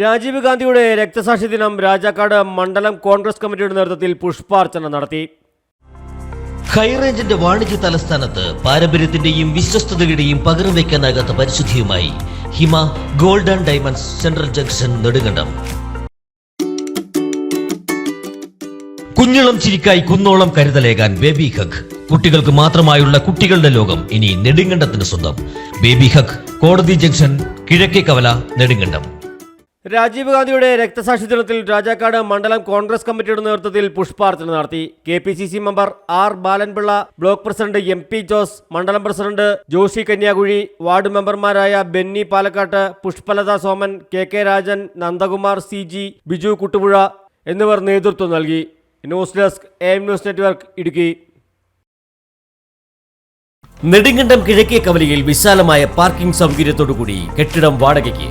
രാജീവ് ഗാന്ധിയുടെ രക്തസാക്ഷി ദിനം രാജാക്കാട് മണ്ഡലം കോൺഗ്രസ് കമ്മിറ്റിയുടെ നേതൃത്വത്തിൽ പുഷ്പാർച്ചന നടത്തി. ഹൈറേഞ്ചിന്റെ വാണിജ്യ തലസ്ഥാനത്ത് പാരമ്പര്യത്തിന്റെയും വിശ്വസ്തതയുടെയും പകരം വയ്ക്കാനാകാത്ത പരിശുദ്ധിയുമായി Hima gold and diamonds central junction Nedumkandam. കുഞ്ഞിളം ചിരിക്കായി കുന്നോളം കരുതലേകാൻ ബേബി ഹഗ്. കുട്ടികൾക്ക് മാത്രമായുള്ള കുട്ടികളുടെ ലോകം ഇനി നെടുങ്കണ്ടത്തിന് സ്വന്തം. ബേബി ഹഗ് കോടതി ജംഗ്ഷൻ കിഴക്കേ കവല നെടുങ്കണ്ടം. രാജീവ് ഗാന്ധിയുടെ രക്തസാക്ഷി ദിനത്തിൽ രാജാക്കാട് മണ്ഡലം കോൺഗ്രസ് കമ്മിറ്റിയുടെ നേതൃത്വത്തിൽ പുഷ്പാർച്ചന നടത്തി. K P C C member R Balanpillai block president M P Jose മണ്ഡലം പ്രസിഡന്റ് ജോഷി കന്യാകുഴി വാർഡ് മെമ്പർമാരായ Benny Palakkattu Pushpalatha Soman K K Rajan Nandakumar C G Biju Kuttupuzha എന്നിവർ നേതൃത്വം നൽകി. News desk M news network Idukki. Nedumkandam കിഴക്കേ കവലയിൽ വിശാലമായ parking സൗകര്യത്തോടുകൂടി കെട്ടിടം വാടകയ്ക്ക്.